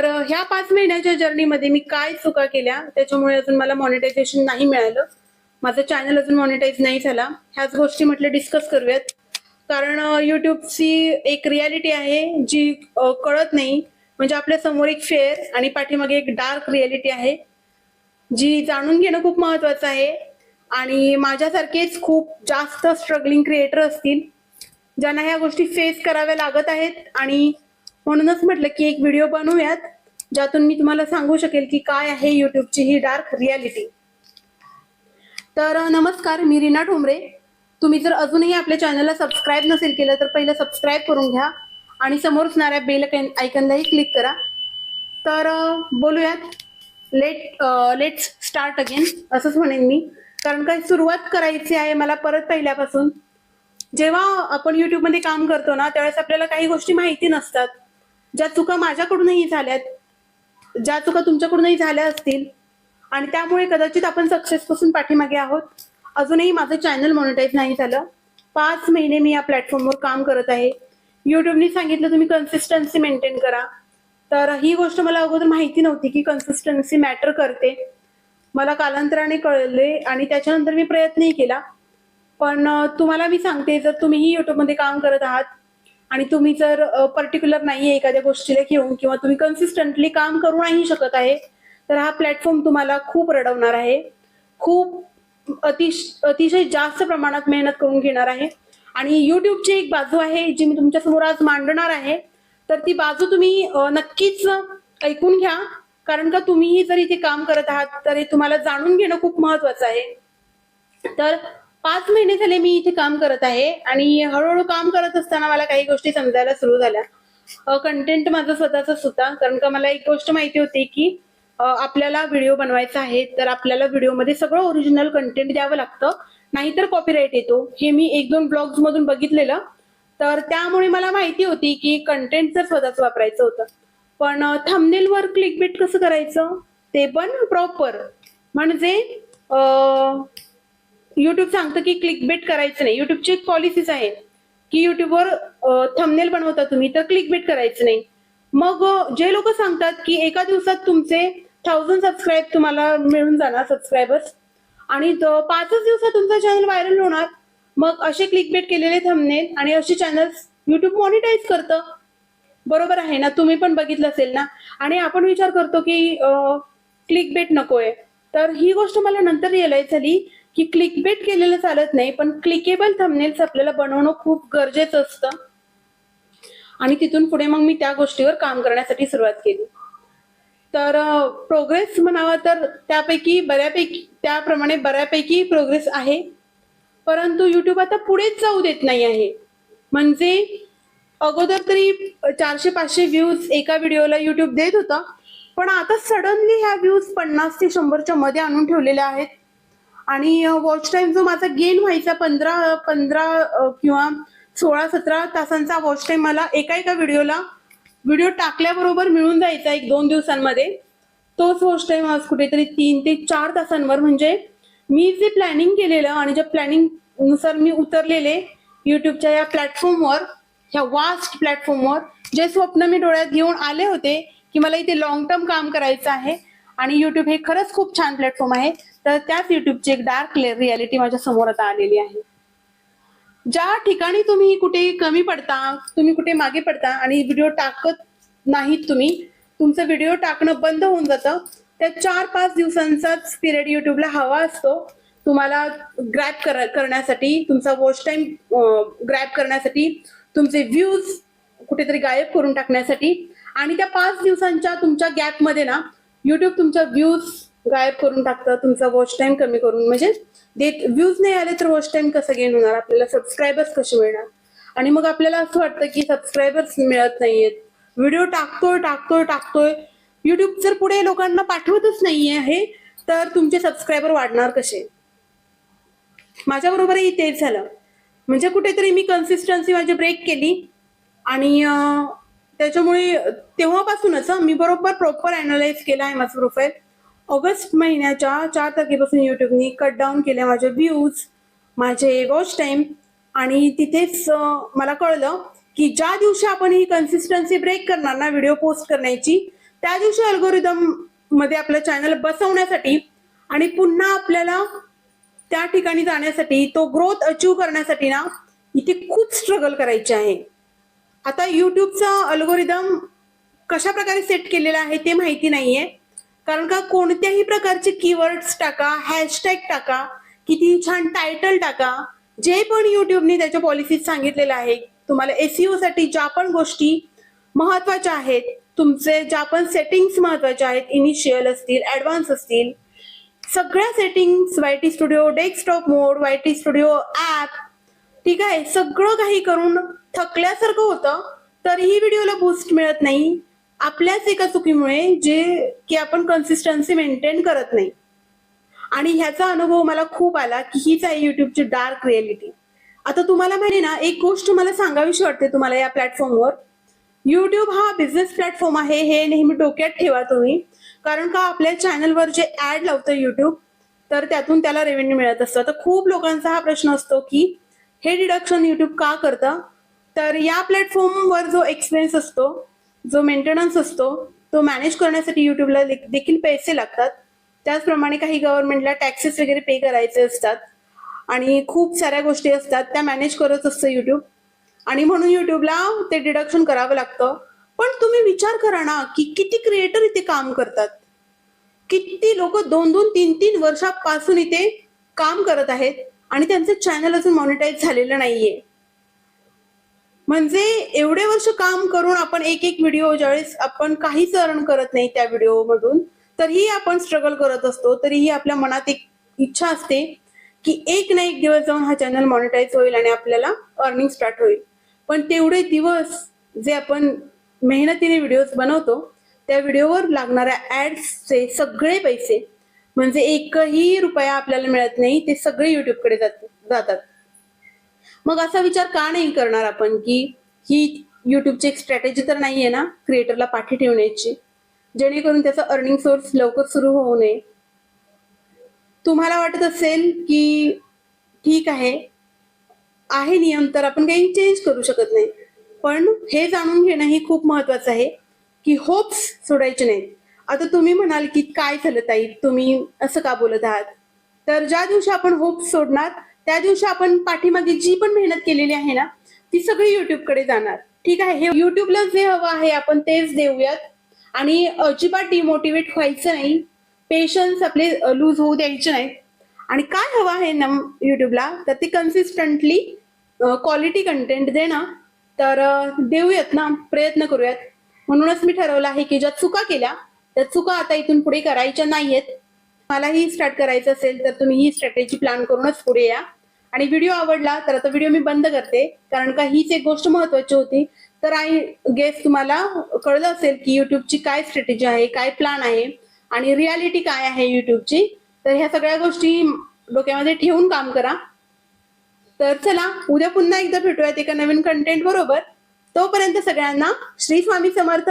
तर ह्या पाच महिन्याच्या जर्नीमध्ये मी काय चुका केल्या? त्याच्यामुळे अजून मला मॉनिटायझेशन नाही मिळालं. माझं चॅनल अजून मॉनिटाईज नाही झाला. ह्याच गोष्टी म्हटलं डिस्कस करूयात. कारण यूट्यूबची युट्यूबची एक रियालिटी आहे जी कळत नाही. म्हणजे आपल्यासमोर एक फेअर आणि पाठीमागे एक डार्क रियालिटी आहे जी जाणून घेणं खूप महत्वाचं आहे. आणि माझ्यासारखेच खूप जास्त स्ट्रगलिंग क्रिएटर असतील ज्यांना ह्या गोष्टी फेस कराव्या लागत आहेत आणि म्हणूनच म्हटलं की एक व्हिडिओ बनवूयात ज्यातून मी तुम्हाला सांगू शकेल की काय आहे युट्यूबची ही डार्क रियालिटी तर नमस्कार मी रीना ठोंबरे. तुम्ही जर अजूनही आपल्या चॅनलला सबस्क्राईब नसेल केलं तर पहिलं सबस्क्राईब करून घ्या आणि समोर असणाऱ्या बेल आयकनलाही क्लिक करा. तर बोलूयात. लेट लेट्स स्टार्ट अगेन असंच म्हणेन मी. कारण काय सुरुवात करायची आहे मला परत पहिल्यापासून. जेव्हा आपण युट्यूबमध्ये काम करतो ना त्यावेळेस आपल्याला काही गोष्टी माहिती नसतात. ज्या चुका माझ्याकडूनही झाल्यात ज्या चुका तुमच्याकडूनही झाल्या असतील आणि त्यामुळे कदाचित आपण सक्सेस पासून पाठीमागे आहोत. अजूनही माझं चॅनल मॉनिटाईज नाही झालं. पाच महिने मी या प्लॅटफॉर्मवर काम करत आहे. युट्यूबने सांगितलं तुम्ही कन्सिस्टन्सी मेंटेन करा. तर ही गोष्ट मला अगोदर माहिती नव्हती की कन्सिस्टन्सी मॅटर करते. मला कालांतराने कळले आणि त्याच्यानंतर मी प्रयत्नही केला. पण तुम्हाला मी सांगते जर तुम्हीही युट्यूबमध्ये काम करत आहात आणि तुम्ही जर पर्टिक्युलर नाहीये एखाद्या गोष्टीला घेऊन किंवा तुम्ही कन्सिस्टंटली काम करू नाही शकत आहे तर हा प्लॅटफॉर्म तुम्हाला खूप रडवणार आहे. खूप अतिश अतिशय जास्त प्रमाणात मेहनत करून घेणार आहे. आणि युट्यूबची एक बाजू आहे जी मी तुमच्यासमोर आज मांडणार आहे. तर ती बाजू तुम्ही नक्कीच ऐकून घ्या. कारण का तुम्हीही जर इथे काम करत आहात तर हे तुम्हाला जाणून घेणं खूप महत्वाचं आहे. तर पाच महिने झाले मी इथे काम करत आहे आणि हळूहळू काम करत असताना मला काही गोष्टी समजायला सुरू झाल्या. कंटेंट माझा स्वतःच होता कारण का मला एक गोष्ट माहिती होती की आपल्याला व्हिडिओ बनवायचा आहे तर आपल्याला व्हिडिओमध्ये सगळं ओरिजिनल कंटेंट द्यावं लागतं. नाहीतर कॉपीराईट येतो. हे मी एक दोन ब्लॉग्स मधून बघितलेलं. तर त्यामुळे मला माहिती होती की कंटेंट जर स्वतःच वापरायचं होतं. पण थंबनेलवर क्लिक बिट कसं करायचं? ते पण प्रॉपर म्हणजे युट्यूब सांगतं की क्लिक बेट करायचं नाही. युट्यूबची एक पॉलिसीच आहे की युट्यूबवर थंबनेल बनवता तुम्ही तर क्लिक बेट करायचं नाही. मग जे लोक सांगतात की एका दिवसात तुमचे थाउजंड सबस्क्राईब तुम्हाला मिळून जाणार सबस्क्रायबर्स आणि पाचच दिवसात तुमचा चॅनल व्हायरल होणार मग असे क्लिक बेट केलेले थंबनेल आणि असे चॅनल्स युट्यूब मॉनिटाईज करतं. बरोबर आहे ना? तुम्ही पण बघितलं असेल ना? आणि आपण विचार करतो की क्लिक बेट नकोय. तर ही गोष्ट मला नंतर रिअलाइज झाली की क्लिक बेट केलेलं चालत नाही पण क्लिकेबल थंबनेल्स आपल्याला बनवणं खूप गरजेचं असतं. आणि तिथून पुढे मग मी त्या गोष्टीवर काम करण्यासाठी सुरुवात केली. तर प्रोग्रेस म्हणावा तर त्यापैकी बऱ्यापैकी त्याप्रमाणे बऱ्यापैकी प्रोग्रेस आहे. परंतु युट्यूब आता पुढेच जाऊ देत नाही आहे. म्हणजे अगोदर तरी चारशे पाचशे व्ह्यूज एका व्हिडिओला युट्यूब देत होता. पण आता सडनली ह्या व्ह्यूज पन्नास ते शंभरच्या मध्ये आणून ठेवलेल्या आहेत. आणि वॉच टाइम जो माझा गेन व्हायचा पंधरा पंधरा किंवा सोळा सतरा तासांचा वॉच टाइम मला एका एका व्हिडिओला व्हिडिओ टाकल्याबरोबर मिळून जायचा एक दोन दिवसांमध्ये. तोच वॉच टाईम आज कुठेतरी तीन ते चार तासांवर म्हणजे मी जे प्लॅनिंग केलेलं आणि ज्या प्लॅनिंगनुसार मी उतरलेले युट्यूबच्या या प्लॅटफॉर्मवर ह्या वास्ट प्लॅटफॉर्मवर जे स्वप्न मी डोळ्यात घेऊन आले होते की मला इथे लॉंग टर्म काम करायचं आहे आणि युट्यूब हे खरंच खूप छान प्लॅटफॉर्म आहे. तर त्याच युट्यूबची एक डार्क रियालिटी माझ्यासमोर आता आलेली आहे. ज्या ठिकाणी तुम्ही कुठे कमी पडता तुम्ही कुठे मागे पडता आणि व्हिडिओ टाकत नाहीत तुम्ही तुमचं व्हिडिओ टाकणं बंद होऊन जातं. त्या चार पाच दिवसांचाच पिरियड युट्यूबला हवा असतो. तुम्हाला ग्रॅप कर करण्यासाठी तुमचा वॉच टाईम ग्रॅप करण्यासाठी तुमचे व्ह्यूज कुठेतरी गायब करून टाकण्यासाठी. आणि त्या पाच दिवसांच्या तुमच्या गॅपमध्ये ना युट्यूब तुमच्या व्ह्यूज गायब करून टाकतं तुमचा वॉच टाइम कमी करून. म्हणजे देत व्ह्यूज नाही आले तर वॉच टाइम कसं गेन होणार? आपल्याला सबस्क्रायबर्स कसे मिळणार? आणि मग आपल्याला असं वाटतं की सबस्क्रायबर्स मिळत नाहीयेत. व्हिडिओ टाकतोय टाकतोय टाकतोय. युट्यूब जर पुढे लोकांना पाठवतच नाहीये आहे तर तुमचे सबस्क्रायबर वाढणार कसे? माझ्या बरोबरही तेच झालं. म्हणजे कुठेतरी मी कन्सिस्टन्सी माझी ब्रेक केली. आणि त्याच्यामुळे तेव्हापासूनच मी बरोबर प्रॉपर अनालाइज केला आहे माझं प्रोफाईल ऑगस्ट महिन्याच्या चार तारखेपासून युट्यूबनी कट डाऊन केले माझे व्ह्यूज माझे वॉच टाइम आणि तिथेच मला कळलं की ज्या दिवशी आपण ही कन्सिस्टन्सी ब्रेक करणार ना व्हिडिओ पोस्ट करण्याची त्या दिवशी अल्गोरिदममध्ये आपलं चॅनल बसवण्यासाठी आणि पुन्हा आपल्याला त्या ठिकाणी जाण्यासाठी तो ग्रोथ अचीव करण्यासाठी ना इथे खूप स्ट्रगल करायचे आहे. आता युट्यूबचा अल्गोरिदम कशा प्रकारे सेट केलेला आहे ते माहिती नाहीये. कारण का कोणत्याही प्रकारचे कीवर्ड्स टाका हॅशटॅग टाका किती छान टायटल टाका जे पण युट्यूबने त्याच्या पॉलिसीत सांगितलेलं आहे तुम्हाला एसईओ साठी ज्या पण गोष्टी महत्त्वाच्या आहेत तुमचे ज्या पण सेटिंग्स महत्त्वाच्या आहेत इनिशियल असतील ऍडव्हान्स असतील सगळ्या settings YT studio desktop mode YT studio app ठीक आहे सगळं काही करून थकल्यासारखं होतं तरीही व्हिडिओला बूस्ट मिळत नाही. आपल्याच एका चुकीमुळे जे की आपण कन्सिस्टन्सी मेंटेन करत नाही. आणि ह्याचा अनुभव मला खूप आला की हीच आहे युट्यूबची डार्क रियालिटी आता तुम्हाला माहिती ना एक गोष्ट मला सांगावीशी वाटते तुम्हाला या प्लॅटफॉर्मवर युट्यूब हा बिझनेस प्लॅटफॉर्म आहे हे नेहमी डोक्यात ठेवा तुम्ही. कारण का आपल्या चॅनलवर जे ऍड लावतं युट्यूब तर त्यातून त्याला रेव्हेन्यू मिळत असतं. तर खूप लोकांचा हा प्रश्न असतो की हे डिडक्शन युट्यूब का करतं? तर या प्लॅटफॉर्मवर जो एक्सपिरियन्स असतो जो मेंटेनन्स असतो तो मॅनेज करण्यासाठी युट्यूबला देखील पैसे लागतात. त्याचप्रमाणे काही गव्हर्नमेंटला टॅक्सेस वगैरे पे करायचे असतात. आणि खूप साऱ्या गोष्टी असतात त्या मॅनेज करत असतं युट्यूब आणि म्हणून युट्यूबला ते डिडक्शन करावं लागतं. पण तुम्ही विचार करा ना की किती क्रिएटर इथे काम करतात. किती लोक दोन दोन तीन तीन वर्षापासून इथे काम करत आहेत. आणि त्यांचं चॅनल अजून मॉनिटाईज झालेलं नाहीये. म्हणजे एवढे वर्ष काम करून आपण एक एक व्हिडिओ ज्यावेळेस आपण काहीच अर्न करत नाही त्या व्हिडिओ मधून तरीही आपण स्ट्रगल करत असतो तरीही आपल्या मनात एक इच्छा असते की एक ना एक दिवस जाऊन हा चॅनल मॉनिटाईज होईल आणि आपल्याला अर्निंग स्टार्ट होईल. पण तेवढे दिवस जे आपण मेहनतीने व्हिडिओज बनवतो त्या व्हिडिओवर लागणाऱ्या ऍड्सचे सगळे पैसे म्हणजे एकही रुपया आपल्याला मिळत नाही ते सगळे युट्यूबकडे जात- जातात. मग असा विचार का नाही करणार आपण की ही युट्यूबची एक स्ट्रॅटेजी तर नाहीये ना क्रिएटरला पाठी ठेवण्याची? जेणेकरून त्याचा अर्निंग सोर्स लवकर सुरू होऊ नये. तुम्हाला वाटत असेल की ठीक आहे आहे नियम तर आपण काही चेंज करू शकत नाही. पण हे जाणून घेणं ही खूप महत्वाचं आहे की होप्स सोडायचे नाहीत. आता तुम्ही म्हणाल की काय झालं ताई? तुम्ही असं का बोलत आहात? तर ज्या दिवशी आपण होप्स सोडणार त्या दिवशी आपण पाठीमागे जी पण मेहनत केलेली आहे ना ती सगळी युट्यूबकडे जाणार. ठीक आहे? हे युट्यूबला जे हवं आहे आपण तेच देऊयात. आणि अजिबात डिमोटिवेट व्हायचं नाही. पेशन्स आपले लूज होऊ द्यायचे नाहीत. आणि काय हवं आहे ना युट्यूबला तर ते कन्सिस्टंटली क्वालिटी कंटेंट देणं. तर देऊयात ना प्रयत्न करूयात. म्हणूनच मी ठरवलं आहे की ज्या चुका केल्या त्या चुका आता इथून पुढे करायच्या नाहीयेत. मलाही स्टार्ट करायचं असेल तर तुम्ही ही स्ट्रॅटेजी प्लॅन करूनच पुढे या. आणि व्हिडिओ आवडला तर आता व्हिडिओ मी बंद करते. कारण का हीच एक गोष्ट महत्वाची होती. तर आय गेस तुम्हाला कळलं असेल की युट्यूबची काय स्ट्रॅटेजी आहे काय प्लॅन आहे आणि रियालिटी काय आहे युट्यूबची तर ह्या सगळ्या गोष्टी डोक्यामध्ये ठेवून काम करा. तर चला उद्या पुन्हा एकदा भेटूयात एका नवीन कंटेंट बरोबर. तोपर्यंत सगळ्यांना श्री स्वामी समर्थ.